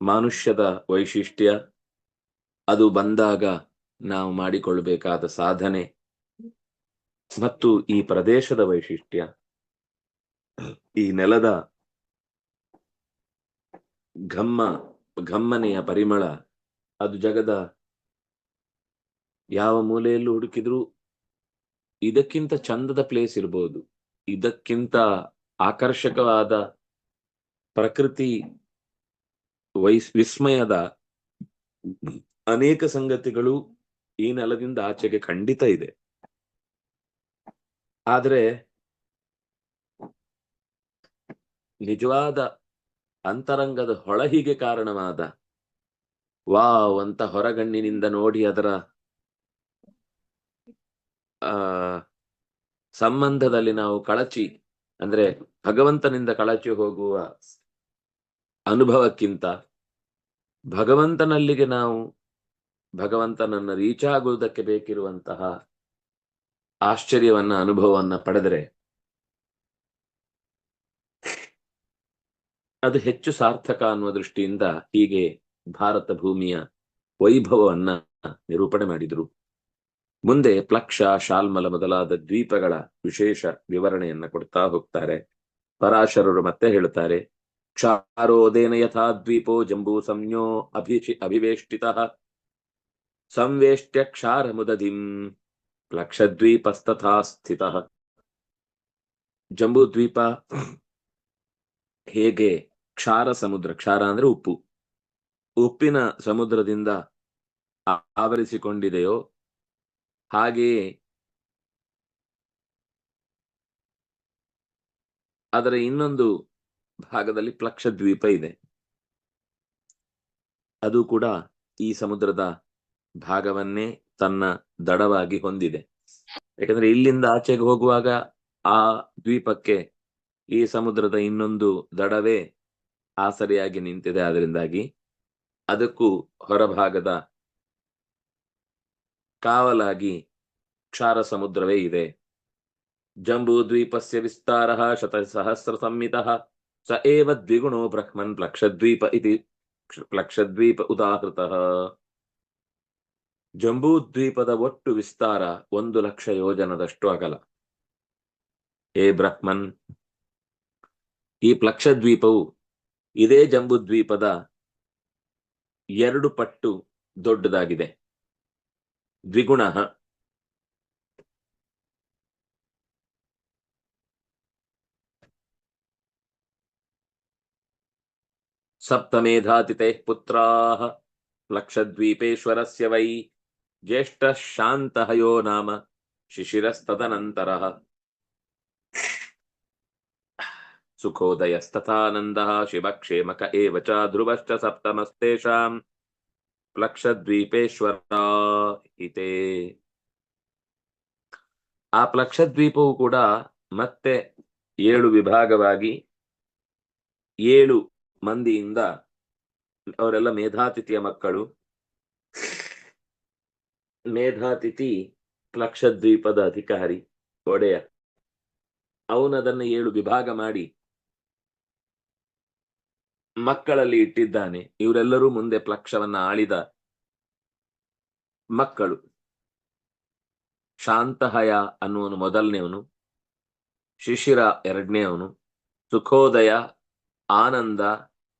ಮಾನುಷ್ಯದ ವೈಶಿಷ್ಟ್ಯ, ಅದು ಬಂದಾಗ ನಾವು ಮಾಡಿಕೊಳ್ಳಬೇಕಾದ ಸಾಧನೆ. ಮತ್ತು ಈ ಪ್ರದೇಶದ ವೈಶಿಷ್ಟ್ಯ, ಈ ನೆಲದ ಘಮ್ಮ, ಘಮ್ಮನೆಯ ಪರಿಮಳ, ಅದು ಜಗದ ಯಾವ ಮೂಲೆಯಲ್ಲೂ ಹುಡುಕಿದ್ರು ಇದಕ್ಕಿಂತ ಚಂದದ ಪ್ಲೇಸ್ ಇರ್ಬೋದು. ಇದಕ್ಕಿಂತ ಆಕರ್ಷಕವಾದ ಪ್ರಕೃತಿ ವೈಸ್, ವಿಸ್ಮಯದ ಅನೇಕ ಸಂಗತಿಗಳು ಈ ನೆಲದಿಂದ ಆಚೆಗೆ ಖಂಡಿತ ಇದೆ. ಆದ್ರೆ ನಿಜವಾದ ಅಂತರಂಗದ ಹೊಳಹಿಗೆ ಕಾರಣವಾದ ವಾವ್ ಅಂತ ಹೊರಗಣ್ಣಿನಿಂದ ನೋಡಿ ಅದರ, ಆ, ಸಂಬಂಧದಲ್ಲಿ ನಾವು ಕಳಚಿ, ಅಂದ್ರೆ ಭಗವಂತನಿಂದ ಕಳಚಿ ಹೋಗುವ ಅನುಭವಕ್ಕಿಂತ ಭಗವಂತನಲ್ಲಿಗೆ ನಾವು ಭಗವಂತನನ್ನ ರೀಚ್ ಆಗುವುದಕ್ಕೆ ಬೇಕಿರುವಂತಹ ಆಶ್ಚರ್ಯವನ್ನ, ಅನುಭವವನ್ನ ಪಡೆದರೆ ಅದು ಹೆಚ್ಚು ಸಾರ್ಥಕ ಅನ್ನುವ ದೃಷ್ಟಿಯಿಂದ ಹೀಗೆ ಭಾರತ ಭೂಮಿಯ ವೈಭವವನ್ನ ನಿರೂಪಣೆ ಮಾಡಿದರು. ಮುಂದೆ ಪ್ಲಕ್ಷ, ಶಾಲ್ಮಲ ಮೊದಲಾದ ದ್ವೀಪಗಳ ವಿಶೇಷ ವಿವರಣೆಯನ್ನ ಕೊಡ್ತಾ ಹೋಗ್ತಾರೆ. ಪರಾಶರರು ಮತ್ತೆ ಹೇಳುತ್ತಾರೆ ಕ್ಷಾರೋದೇನ ಯಥಾ ದ್ವೀಪೋ ಜಂಬೂ ಸಂಯೋ ಅಭಿಷಿ ಅಭಿವೇಷ್ಟಿ ಸಂವೇಷ್ಟ್ಯ ಕ್ಷಾರ ಮುದಧಿಂ ಲಕ್ಷದ್ವೀಪಸ್ತಥಾ ಸ್ಥಿತ ಜಂಬೂ ದ್ವೀಪ ಹೇಗೆ ಕ್ಷಾರ ಸಮುದ್ರ ಕ್ಷಾರ ಅಂದ್ರೆ ಉಪ್ಪು. ಉಪ್ಪಿನ ಸಮುದ್ರದಿಂದ ಆವರಿಸಿಕೊಂಡಿದೆಯೋ ಹಾಗೆಯೇ ಅದರ ಇನ್ನೊಂದು ಭಾಗದಲ್ಲಿ ಪ್ಲಕ್ಷ ದ್ವೀಪ ಇದೆ. ಅದು ಕೂಡ ಈ ಸಮುದ್ರದ ಭಾಗವನ್ನೇ ತನ್ನ ದಡವಾಗಿ ಹೊಂದಿದೆ. ಯಾಕಂದ್ರೆ ಇಲ್ಲಿಂದ ಆಚೆಗೆ ಹೋಗುವಾಗ ಆ ದ್ವೀಪಕ್ಕೆ ಈ ಸಮುದ್ರದ ಇನ್ನೊಂದು ದಡವೇ ಆಸರೆಯಾಗಿ ನಿಂತಿದೆ. ಅದರಿಂದಾಗಿ ಅದಕ್ಕೂ ಹೊರಭಾಗದ ಕಾವಲಾಗಿ ಕ್ಷಾರ ಸಮುದ್ರವೇ ಇದೆ. ಜಂಬೂ ದ್ವೀಪಸ್ಯ ವಿಸ್ತಾರ ಶತ ಸಹಸ್ರ ಸಂಮಿತ ಸ ಏವ ದ್ವಿಗುಣೋ ಬ್ರಹ್ಮನ್ ಪ್ಲಕ್ಷದ್ವೀಪ ಇತಿ ಪ್ಲಕ್ಷದ್ವೀಪ ಉದಾಹೃತ ಜಂಬೂ ದ್ವೀಪದ ಒಟ್ಟು ವಿಸ್ತಾರ ಒಂದು ಲಕ್ಷ ಯೋಜನದಷ್ಟು ಅಗಲ। ಏ ಬ್ರಹ್ಮನ್! ಈ ಪ್ಲಕ್ಷದ್ವೀಪವು ಇದೇ ಜಂಬೂ ದ್ವೀಪದ ಎರಡು ಪಟ್ಟು ದೊಡ್ಡದಾಗಿದೆ. ದ್ವಿಗುಣ ಸಪ್ತಮೇಧಾತಿತೈಃ पुत्राः। लक्षद्वीपेश्वरस्य ವೈ ज्येष्ठः ಶಾಂತಃ ಯೋ ನಾಮ ಶಿಶಿರಸ್ತದನಂತರಃ शिवक्षेमक ಏವ ಚ ಧ್ರುವಶ್ಚ ಸಪ್ತಮಸ್ತೇಷಾಂ ಪ್ಲಕ್ಷದ್ವೀಪೇಶ್ವರ ಇತೆ ಆ ಪ್ಲಕ್ಷದ್ವೀಪವು ಕೂಡ ಮತ್ತೆ ಏಳು ವಿಭಾಗವಾಗಿ ಏಳು ಮಂದಿಯಿಂದ ಅವರೆಲ್ಲ ಮೇಧಾತಿಥಿಯ ಮಕ್ಕಳು. ಮೇಧಾತಿಥಿ ಲಕ್ಷದ್ವೀಪದ ಅಧಿಕಾರಿ ಒಡೆಯ. ಅವನದನ್ನ ಏಳು ವಿಭಾಗ ಮಾಡಿ ಮಕ್ಕಳಲ್ಲಿ ಇಟ್ಟಿದ್ದಾನೆ. ಇವರೆಲ್ಲರೂ ಮುಂದೆ ಪ್ಲಕ್ಷವನ್ನ ಆಳಿದ ಮಕ್ಕಳು. ಶಾಂತಹಯ ಅನ್ನುವನು ಮೊದಲನೇವನು. ಶಿಶಿರ ಎರಡನೇವನು. ಸುಖೋದಯ, ಆನಂದ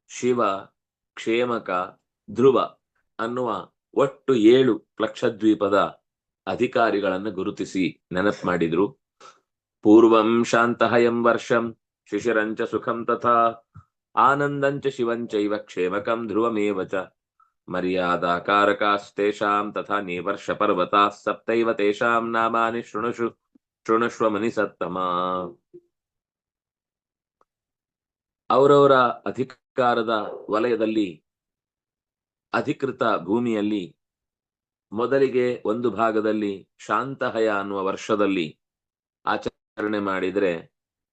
ಶಿವ, ಕ್ಷೇಮಕ, ಧ್ರುವ ಅನ್ನುವ ಒಟ್ಟು ಏಳು ಪ್ಲಕ್ಷದ್ವೀಪದ ಅಧಿಕಾರಿಗಳನ್ನು ಗುರುತಿಸಿ ನೆನಪು ಮಾಡಿದ್ರು. ಪೂರ್ವಂ ಶಾಂತಹಯಂ ವರ್ಷಂ, ಶಿಶಿರಂಚ ಸುಖಂ ತಥಾ, ಆನಂದಂಚ ಶಿವಂಚೈವ ಕ್ಷೇಮಕಂ ಧ್ರುವಮೇವ ಚ. ಮರ್ಯಾದಾಕಾರಕಾಸ್ತೇಷಾಂ ತಥಾ ನೇವರ್ಷ ಪರ್ವತಾ ಸಪ್ತೈವ ತೇಷಾಂ ನಾಮಾನಿ ಶೃಣುಷು, ಶೃಣುಷ್ವ ಮನಿಸತ್ತಮ. ಅವರವರ ಅಧಿಕಾರದ ವಲಯದಲ್ಲಿ ಅಧಿಕೃತ ಭೂಮಿಯಲ್ಲಿ ಮೊದಲಿಗೆ ಒಂದು ಭಾಗದಲ್ಲಿ ಶಾಂತಹಯ ಅನ್ನುವ ವರ್ಷದಲ್ಲಿ ಆಚರಣೆ ಮಾಡಿದರೆ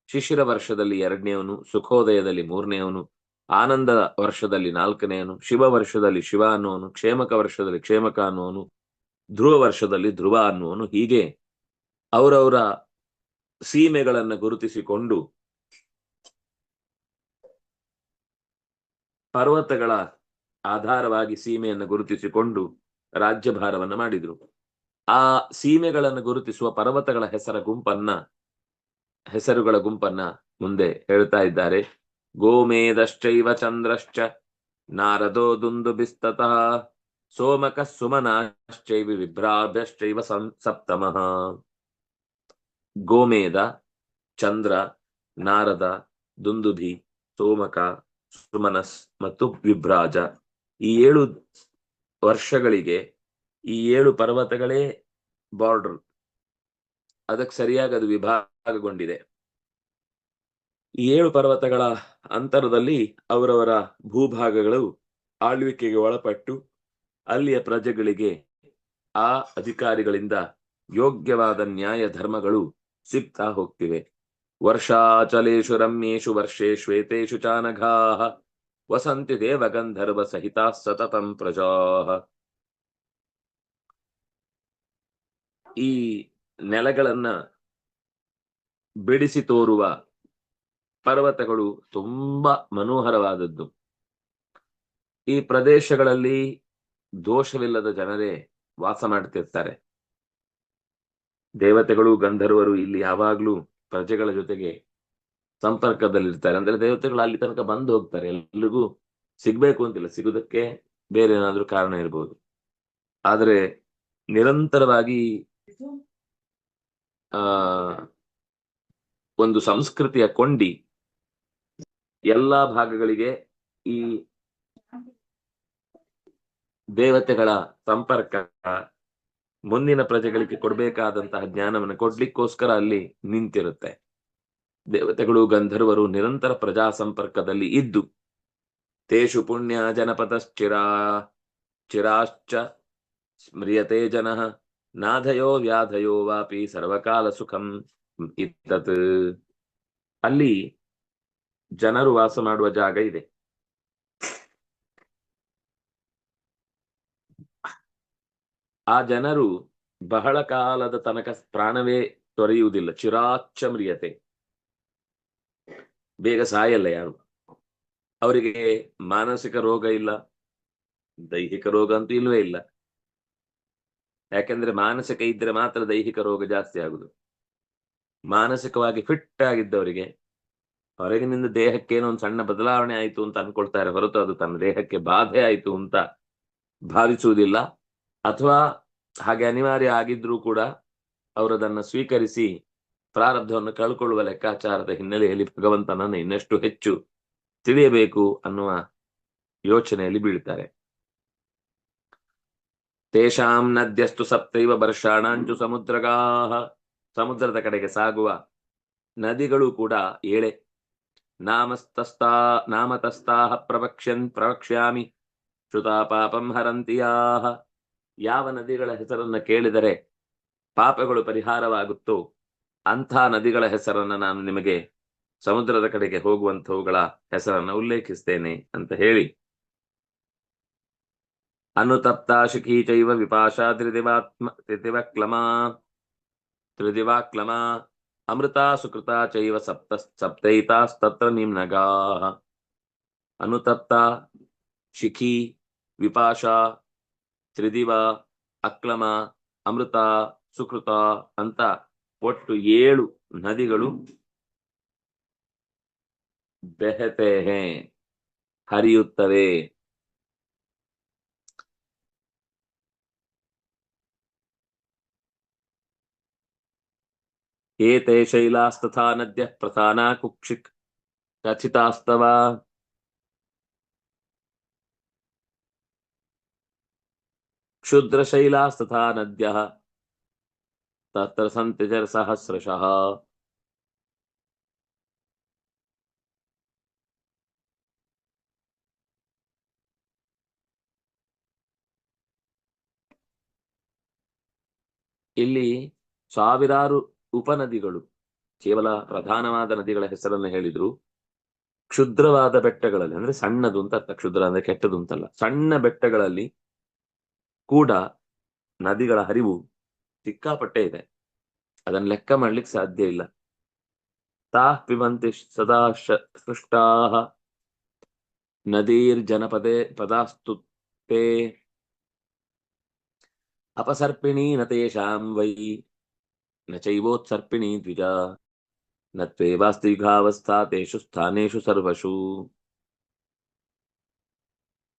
ಶಿಶಿರ ವರ್ಷದಲ್ಲಿ ಎರಡನೇವನು ಸುಖೋದಯದಲ್ಲಿ ಮೂರನೆಯವನು, ಆನಂದ ವರ್ಷದಲ್ಲಿ ನಾಲ್ಕನೆಯವನು, ಶಿವ ವರ್ಷದಲ್ಲಿ ಶಿವ ಅನ್ನುವನು, ಕ್ಷೇಮಕ ವರ್ಷದಲ್ಲಿ ಕ್ಷೇಮಕ ಅನ್ನುವನು, ಧ್ರುವ ವರ್ಷದಲ್ಲಿ ಧ್ರುವ ಅನ್ನುವನು, ಹೀಗೆ ಅವರವರ ಸೀಮೆಗಳನ್ನು ಗುರುತಿಸಿಕೊಂಡು ಪರ್ವತಗಳ ಆಧಾರವಾಗಿ ಸೀಮೆಯನ್ನು ಗುರುತಿಸಿಕೊಂಡು ರಾಜ್ಯಭಾರವನ್ನು ಮಾಡಿದ್ರು. ಆ ಸೀಮೆಗಳನ್ನು ಗುರುತಿಸುವ ಪರ್ವತಗಳ ಹೆಸರ ಗುಂಪನ್ನ, ಹೆಸರುಗಳ ಗುಂಪನ್ನ ಮುಂದೆ ಹೇಳ್ತಾ ಇದ್ದಾರೆ. ಗೋಮೇದಶ್ಚೈವ ಚಂದ್ರಶ್ಚ ನಾರದೋ ದುಂದು ಬಿಸ್ತತಃ ಸೋಮಕ ಸುಮನಾಶ್ಚೈವ ವಿಭ್ರಾಭ್ಯಶ್ಚೈವ ಸಪ್ತಮಃ. ಗೋಮೇದ, ಚಂದ್ರ, ನಾರದ, ದುಂದುಭಿ, ಸೋಮಕ ಸುಮನಸ್ ಮತ್ತು ವಿಭ್ರಾಜ. ಈ ಏಳು ವರ್ಷಗಳಿಗೆ, ಈ ಏಳು ಪರ್ವತಗಳೇ ಬಾರ್ಡರ್ ಅದಕ್ಕೆ ಸರಿಯಾಗಿ ಅದು ವಿಭಾಗಗೊಂಡಿದೆ. ಈ ಏಳು ಪರ್ವತಗಳ ಅಂತರದಲ್ಲಿ ಅವರವರ ಭೂಭಾಗಗಳು ಆಳ್ವಿಕೆಗೆ ಒಳಪಟ್ಟು, ಅಲ್ಲಿಯ ಪ್ರಜೆಗಳಿಗೆ ಆ ಅಧಿಕಾರಿಗಳಿಂದ ಯೋಗ್ಯವಾದ ನ್ಯಾಯ ಧರ್ಮಗಳು ಸಿಗ್ತಾ ಹೋಗ್ತಿವೆ. ವರ್ಷಾಚಲೇಶು ರಮ್ಯೇಶು ವರ್ಷೇ ಶ್ವೇತು ಚಾನಘಾ ವಸಂತಿ ದೇವಗಂಧರ್ವ ಸಹಿತ ಸತತಂ ಪ್ರಜಾ ಈ ನೆಲಗಳನ್ನ ಬಿಡಿಸಿ ತೋರುವ ಪರ್ವತಗಳು ತುಂಬಾ ಮನೋಹರವಾದದ್ದು. ಈ ಪ್ರದೇಶಗಳಲ್ಲಿ ದೋಷವಿಲ್ಲದ ಜನರೇ ವಾಸ ಮಾಡ್ತಿರ್ತಾರೆ. ದೇವತೆಗಳು, ಗಂಧರ್ವರು ಇಲ್ಲಿ ಯಾವಾಗ್ಲೂ ಪ್ರಜೆಗಳ ಜೊತೆಗೆ ಸಂಪರ್ಕದಲ್ಲಿರ್ತಾರೆ. ಅಂದ್ರೆ ದೇವತೆಗಳು ಅಲ್ಲಿ ತನಕ ಬಂದು ಹೋಗ್ತಾರೆ. ಎಲ್ರಿಗೂ ಸಿಗ್ಬೇಕು ಅಂತಿಲ್ಲ. ಸಿಗುದಕ್ಕೆ ಬೇರೆ ಏನಾದ್ರೂ ಕಾರಣ ಇರ್ಬೋದು. ಆದ್ರೆ ನಿರಂತರವಾಗಿ, ಆ, ಒಂದು ಸಂಸ್ಕೃತಿಯ ಕೊಂಡಿ ಎಲ್ಲಾ ಭಾಗಗಳಿಗೆ ಈ ದೇವತೆಗಳ ಸಂಪರ್ಕ ಮುಂದಿನ ಪ್ರಜೆಗಳಿಗೆ ಕೊಡಬೇಕಾದಂತಹ ಜ್ಞಾನವನ್ನು ಕೊಡ್ಲಿಕ್ಕೋಸ್ಕರ ಅಲ್ಲಿ ನಿಂತಿರುತ್ತೆ. ದೇವತೆಗಳು, ಗಂಧರ್ವರು ನಿರಂತರ ಪ್ರಜಾ ಸಂಪರ್ಕದಲ್ಲಿ ಇದ್ದು, ತೇಷು ಪುಣ್ಯ ಜನಪದಶ್ಚಿರಾ, ಚಿರಾಶ್ಚ ಸ್ಮ್ರಿಯತೆ ಜನಃ, ನಾಧಯೋ ವ್ಯಾಧಯೋ ವಾಪಿ ಸರ್ವಕಾಲ ಸುಖಂ ಇತ್ತತ್. ಅಲ್ಲಿ ಜನರು ವಾಸ ಮಾಡುವ ಜಾಗ ಇದೆ. ಆ ಜನರು ಬಹಳ ಕಾಲದ ತನಕ ಪ್ರಾಣವೇ ತೊರೆಯುವುದಿಲ್ಲ. ಚಿರಾಚ್ಚ ಮ್ರಿಯತೆ ಬೇಗ ಸಾಯಲ್ಲ ಯಾರು? ಅವರಿಗೆ ಮಾನಸಿಕ ರೋಗ ಇಲ್ಲ, ದೈಹಿಕ ರೋಗ ಅಂತೂ ಇಲ್ವೇ ಇಲ್ಲ. ಯಾಕೆಂದ್ರೆ ಮಾನಸಿಕ ಇದ್ರೆ ಮಾತ್ರ ದೈಹಿಕ ರೋಗ ಜಾಸ್ತಿ ಆಗುದು. ಮಾನಸಿಕವಾಗಿ ಫಿಟ್ ಆಗಿದ್ದವರಿಗೆ ಹೊರಗಿನಿಂದ ದೇಹಕ್ಕೆ ಏನೋ ಒಂದು ಸಣ್ಣ ಬದಲಾವಣೆ ಆಯಿತು ಅಂತ ಅನ್ಕೊಳ್ತಾರೆ ಹೊರತು ಅದು ತನ್ನ ದೇಹಕ್ಕೆ ಬಾಧೆ ಆಯಿತು ಅಂತ ಭಾವಿಸುವುದಿಲ್ಲ. ಅಥವಾ ಹಾಗೆ ಅನಿವಾರ್ಯ ಆಗಿದ್ರೂ ಕೂಡ ಅವರದನ್ನ ಸ್ವೀಕರಿಸಿ ಪ್ರಾರಬ್ಧವನ್ನು ಕಳ್ಕೊಳ್ಳುವ ಲೆಕ್ಕಾಚಾರದ ಹಿನ್ನೆಲೆಯಲ್ಲಿ ಭಗವಂತನನ್ನು ಇನ್ನಷ್ಟು ಹೆಚ್ಚು ತಿಳಿಯಬೇಕು ಅನ್ನುವ ಯೋಚನೆಯಲ್ಲಿ ಬೀಳ್ತಾರೆ. ತೇಷಾಂ ನದ್ಯಸ್ತು ಸಪ್ತೈವ ವರ್ಷಾಣಾಂಚು ಸಮುದ್ರಗಾಹ. ಸಮುದ್ರದ ಕಡೆಗೆ ಸಾಗುವ ನದಿಗಳು ಕೂಡ ಏಳೆ. ನಾಮಸ್ತಸ್ತಾ ನಾಮತಸ್ತಾಹ ಪ್ರವಕ್ಷ್ಯನ್ ಪ್ರವಕ್ಷ್ಯಾಮಿ. ಶ್ರುತಾ ಪಾಪಂ ಹರಂತಿಯಾಹ. ಯಾವ ನದಿಗಳ ಹೆಸರನ್ನ ಕೇಳಿದರೆ ಪಾಪಗಳು ಪರಿಹಾರವಾಗುತ್ತೋ ಅಂಥ ನದಿಗಳ ಹೆಸರನ್ನ ನಾನು ನಿಮಗೆ ಸಮುದ್ರದ ಕಡೆಗೆ ಹೋಗುವಂಥವುಗಳ ಹೆಸರನ್ನ ಉಲ್ಲೇಖಿಸ್ತೇನೆ ಅಂತ ಹೇಳಿ. ಅನುತಪ್ತ ಶಿಖಿ ಚೈವ ವಿಪಾಶಾ ತ್ರಿದಿವಾತ್ಮ, ತ್ರಿದಿವಕ್ಲಮಾ, ತ್ರಿದಿವಾಕ್ಲಮಾ, ಅಮೃತ ಸುಕೃತ ಚೈವ ಸಪ್ತ, ಸಪ್ತೈತಾಸ್ತತ್ರ ನಿಮ್ನಗಾ ಅನುತಪ್ತ ಶಿಖಿ ವಿಪಾಶಾ ತ್ರಿದಿವ, ಅಕ್ಲಮ, ಅಮೃತ, ಸುಕೃತ ಅಂತ ಒಟ್ಟು ಏಳು ನದಿಗಳು ಬೆಹತೆ ಹರಿಯುತ್ತವೆ. ಏತೆ ಶೈಲಾಸ್ತಥಾ ನದ್ಯ ಪ್ರಧಾನ ಕುಕ್ಷಿಕ್ ಕಥಿತಾಸ್ತವ. क्षुद्रशैलास्तथा नद्यः तत्र सन्ति सहस्रशः ಇಲ್ಲಿ ಸಾವಿರಾರು ಉಪನದಿಗಳು ಕೇವಲ ಪ್ರಧಾನವಾದ ನದಿಗಳ ಹೆಸರನ್ನು ಹೇಳಿದ್ರು ಕ್ಷುದ್ರವಾದ ಬೆಟ್ಟಗಳಲ್ಲಿ ಅಂದ್ರೆ ಸಣ್ಣದು ಅಂತ ಅರ್ಥ ಕ್ಷುದ್ರ ಅಂದ್ರೆ ಕೆಟ್ಟದು ಅಂತಲ್ಲ ಸಣ್ಣ ಬೆಟ್ಟಗಳಲ್ಲಿ ಕೂಡ ನದಿಗಳ ಹರಿವು ಸಿಕ್ಕಾಪಟ್ಟೆ ಇದೆ. ಅದನ್ನ ಲೆಕ್ಕ ಮಾಡ್ಲಿಕ್ಕೆ ಸಾಧ್ಯ ಇಲ್ಲ. ತಾ ಪಿಬಂತಿ ಸದಾ ಸೃಷ್ಟಾ ನದೀರ್ ಜನಪದೇ ಪದಾಸ್ತುತೆ ಅಪಸರ್ಪಿಣಿ ನ ತೇಷಾಂ ವೈ ನ ಚೈವೋತ್ಸರ್ಪಿಣಿ ದ್ವಿಜ ನ ತ್ವೇವಾಸ್ತಿಘಾವಸ್ಥಾ ತೇಷು ಸ್ಥಾನೇಷು ಸರ್ವಷು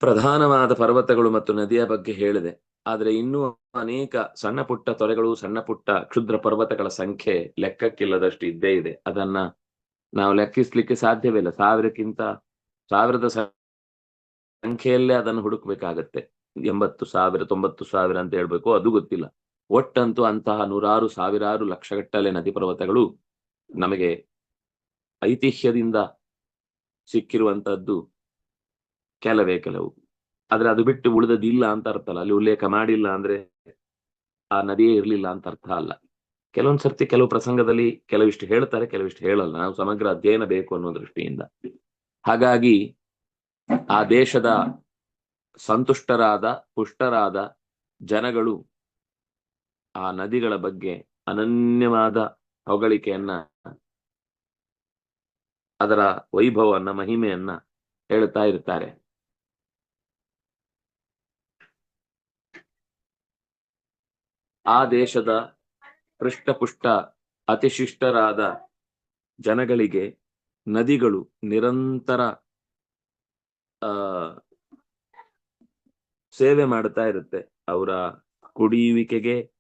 ಪ್ರಧಾನವಾದ ಪರ್ವತಗಳು ಮತ್ತು ನದಿಯ ಬಗ್ಗೆ ಹೇಳಿದೆ. ಆದರೆ ಇನ್ನೂ ಅನೇಕ ಸಣ್ಣ ಪುಟ್ಟ ತೊರೆಗಳು, ಸಣ್ಣ ಪುಟ್ಟ ಕ್ಷುದ್ರ ಪರ್ವತಗಳ ಸಂಖ್ಯೆ ಲೆಕ್ಕಕ್ಕಿಲ್ಲದಷ್ಟು ಇದ್ದೇ ಇದೆ. ಅದನ್ನ ನಾವು ಲೆಕ್ಕಿಸ್ಲಿಕ್ಕೆ ಸಾಧ್ಯವಿಲ್ಲ ಸಾವಿರಕ್ಕಿಂತ ಸಾವಿರದ ಸಂಖ್ಯೆಯಲ್ಲೇ ಅದನ್ನು ಹುಡುಕ್ಬೇಕಾಗತ್ತೆ. ಎಂಬತ್ತು ಸಾವಿರ, ತೊಂಬತ್ತು ಸಾವಿರ ಅಂತ ಹೇಳ್ಬೇಕು. ಅದು ಗೊತ್ತಿಲ್ಲ. ಒಟ್ಟಂತೂ ಅಂತಹ ನೂರಾರು, ಸಾವಿರಾರು ಲಕ್ಷಗಟ್ಟಲೆ ನದಿ ಪರ್ವತಗಳು ನಮಗೆ ಐತಿಹ್ಯದಿಂದ ಸಿಕ್ಕಿರುವಂತದ್ದು ಕೆಲವೇ ಕೆಲವು. ಆದ್ರೆ ಅದು ಬಿಟ್ಟು ಉಳಿದದಿಲ್ಲ ಅಂತ ಅರ್ಥ ಅಲ್ಲ ಅಲ್ಲಿ ಉಲ್ಲೇಖ ಮಾಡಿಲ್ಲ ಅಂದ್ರೆ ಆ ನದಿಯೇ ಇರಲಿಲ್ಲ ಅಂತ ಅರ್ಥ ಅಲ್ಲ. ಕೆಲವೊಂದ್ ಸರ್ತಿ ಕೆಲವು ಪ್ರಸಂಗದಲ್ಲಿ ಕೆಲವಿಷ್ಟು ಹೇಳ್ತಾರೆ, ಕೆಲವಿಷ್ಟು ಹೇಳಲ್ಲ. ನಾವು ಸಮಗ್ರ ಅಧ್ಯಯನ ಬೇಕು ಅನ್ನೋ ದೃಷ್ಟಿಯಿಂದ. ಹಾಗಾಗಿ ಆ ದೇಶದ ಸಂತುಷ್ಟರಾದ, ಪುಷ್ಟರಾದ ಜನಗಳು ಆ ನದಿಗಳ ಬಗ್ಗೆ ಅನನ್ಯವಾದ ಹೊಗಳಿಕೆಯನ್ನ, ಅದರ ವೈಭವವನ್ನ, ಮಹಿಮೆಯನ್ನ ಹೇಳ್ತಾ ಇರ್ತಾರೆ. ಆ ದೇಶದ ಹೃಷ್ಟಪುಷ್ಟ ಅತಿಶಿಷ್ಟರಾದ ಜನಗಳಿಗೆ ನದಿಗಳು ನಿರಂತರ, ಆ, ಸೇವೆ ಮಾಡ್ತಾ ಇರುತ್ತೆ. ಅವರ ಕುಡಿಯುವಿಕೆಗೆ,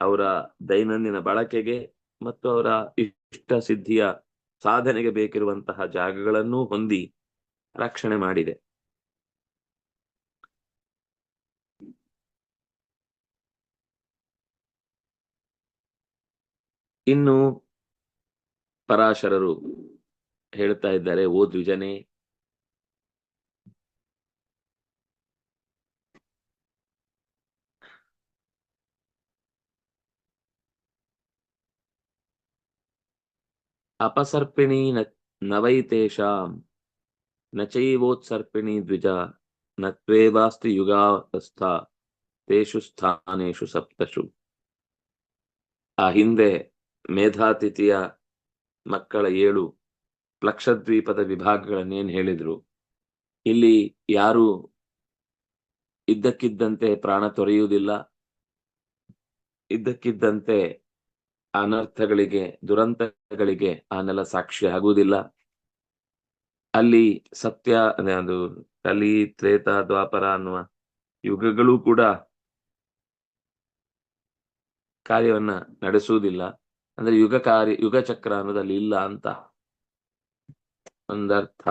ಅವರ ದೈನಂದಿನ ಬಳಕೆಗೆ ಮತ್ತು ಅವರ ಇಷ್ಟ ಸಿದ್ಧಿಯ ಸಾಧನೆಗೆ ಬೇಕಿರುವಂತಹ ಜಾಗಗಳನ್ನೂ ಹೊಂದಿ ರಕ್ಷಣೆ ಮಾಡಿದೆ. ಇನ್ನು ಪರಾಶರರು ಹೇಳ್ತಾ ಇದ್ದಾರೆ, ಓ ದ್ವಿಜನೆ, ಅಪಸರ್ಪಿಣಿ ನವೈತೇಷಾಂ ನಚೈವೋತ್ಸರ್ಪಿಣಿ ಚೈವೋತ್ಸರ್ಪಿಣಿ ದ್ವಿಜ ನತ್ವೇವಾಸ್ತಿ ತ್ವೇವಾಸ್ತಿ ಯುಗಾವಸ್ಥ, ತೇಷು ಸ್ಥಾನೇಷು ಸಪ್ತಶು ಆ ಹಿಂದೆ ಮೇಧಾತಿಥಿಯ ಮಕ್ಕಳ ಏಳು ಲಕ್ಷದ್ವೀಪದ ವಿಭಾಗಗಳನ್ನೇನು ಹೇಳಿದ್ರು. ಇಲ್ಲಿ ಯಾರು ಇದ್ದಕ್ಕಿದ್ದಂತೆ ಪ್ರಾಣ ತೊರೆಯುವುದಿಲ್ಲ. ಇದ್ದಕ್ಕಿದ್ದಂತೆ ಅನರ್ಥಗಳಿಗೆ, ದುರಂತಗಳಿಗೆ ಆ ನೆಲ ಸಾಕ್ಷಿ ಆಗುವುದಿಲ್ಲ. ಅಲ್ಲಿ ಸತ್ಯ, ಅದು ಕಲಿ ತ್ರೇತ, ದ್ವಾಪರ ಅನ್ನುವ ಯುಗಗಳು ಕೂಡ ಕಾರ್ಯವನ್ನ ನಡೆಸುವುದಿಲ್ಲ. ಅಂದ್ರೆ ಯುಗ ಕಾರ್ಯ, ಯುಗ ಚಕ್ರ ಅನ್ನೋದಲ್ಲಿ ಇಲ್ಲ ಅಂತ ಒಂದರ್ಥ.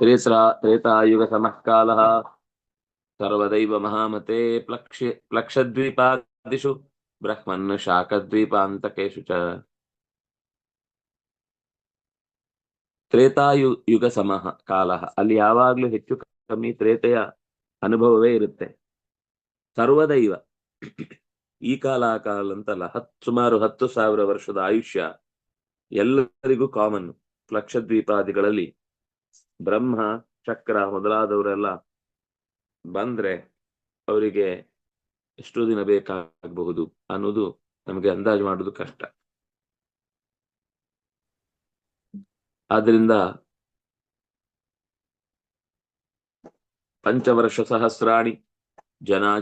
ತ್ರೇಸ್ರ ತ್ರೇತಾಯುಗ ಸಮಃಕಾಲ ಸರ್ವದೈವ ಮಹಾಮತೆ ಪ್ಲಕ್ಷ, ಪ್ಲಕ್ಷದ್ವೀಪಾದಿಷು. ಬ್ರಹ್ಮನ್ ಶಾಖದ್ವೀಪಾಂತಕೇಶು ಚ. ತ್ರೇತಾಯು ಯುಗ ಸಮಃ ಕಾಲ. ಅಲ್ಲಿ ಯಾವಾಗ್ಲೂ ಹೆಚ್ಚು ಕಮ್ಮಿ ತ್ರೇತೆಯ ಅನುಭವವೇ ಇರುತ್ತೆ. ಸರ್ವದೈವ ಈ ಕಾಲ, ಆ ಕಾಲ ಅಂತಲ್ಲ, ಹತ್, ಸುಮಾರು ಹತ್ತು ಸಾವಿರ ವರ್ಷದ ಆಯುಷ್ಯ ಎಲ್ಲರಿಗೂ ಕಾಮನ್ ಲಕ್ಷದ್ವೀಪಾದಿಗಳಲ್ಲಿ. ಬ್ರಹ್ಮ, ಚಕ್ರ ಮೊದಲಾದವರೆಲ್ಲ ಬಂದ್ರೆ ಅವರಿಗೆ ಎಷ್ಟು ದಿನ ಬೇಕಾಗಬಹುದು ಅನ್ನೋದು ನಮಗೆ ಅಂದಾಜು ಮಾಡುದು ಕಷ್ಟ. ಆದ್ರಿಂದ ಪಂಚವರ್ಷ ಸಹಸ್ರಾಣಿ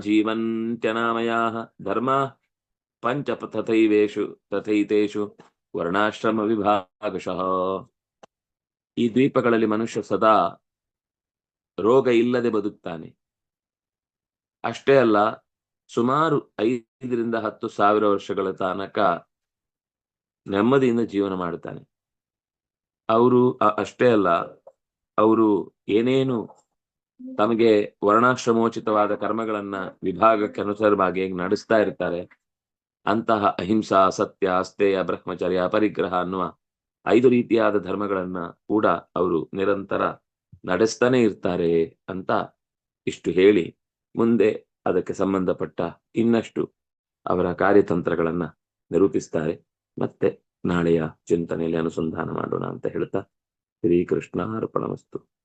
ಜೀವಂತ್ಯನಾಮಯಾ ಧರ್ಮ ಪಂಚ ತಥೈವೇಶು ತಥೈತೇಷು ವರ್ಣಾಶ್ರಮ ವಿಭಾಗಶಃ ಈ ದ್ವೀಪಗಳಲ್ಲಿ ಮನುಷ್ಯ ಸದಾ ರೋಗ ಇಲ್ಲದೆ ಬದುಕ್ತಾನೆ. ಅಷ್ಟೇ ಅಲ್ಲ, ಸುಮಾರು ಐದರಿಂದ ಹತ್ತು ಸಾವಿರ ವರ್ಷಗಳ ತನಕ ನೆಮ್ಮದಿಯಿಂದ ಜೀವನ ಮಾಡುತ್ತಾನೆ. ಅವರು ಅಷ್ಟೇ ಅಲ್ಲ, ಅವರು ಏನೇನು ತಮಗೆ ವರ್ಣಾಶ್ರಮೋಚಿತವಾದ ಕರ್ಮಗಳನ್ನ ವಿಭಾಗಕ್ಕೆ ಅನುಸಾರವಾಗಿ ನಡೆಸ್ತಾ ಇರ್ತಾರೆ, ಅಂತಹ ಅಹಿಂಸಾ, ಸತ್ಯ ಅಸ್ತೇಯ ಬ್ರಹ್ಮಚರ್ಯ, ಪರಿಗ್ರಹ ಅನ್ನುವ ಐದು ರೀತಿಯಾದ ಧರ್ಮಗಳನ್ನ ಕೂಡ ಅವರು ನಿರಂತರ ನಡೆಸ್ತಾನೆ ಇರ್ತಾರೆ ಅಂತ ಇಷ್ಟು ಹೇಳಿ ಮುಂದೆ ಅದಕ್ಕೆ ಸಂಬಂಧಪಟ್ಟ ಇನ್ನಷ್ಟು ಅವರ ಕಾರ್ಯತಂತ್ರಗಳನ್ನ ನಿರೂಪಿಸ್ತಾರೆ. ಮತ್ತೆ ನಾಳೆಯ ಚಿಂತನೆಯಲ್ಲಿ ಅನುಸಂಧಾನ ಮಾಡೋಣ ಅಂತ ಹೇಳ್ತಾ ಶ್ರೀಕೃಷ್ಣ ಅರ್ಪಣಮಸ್ತು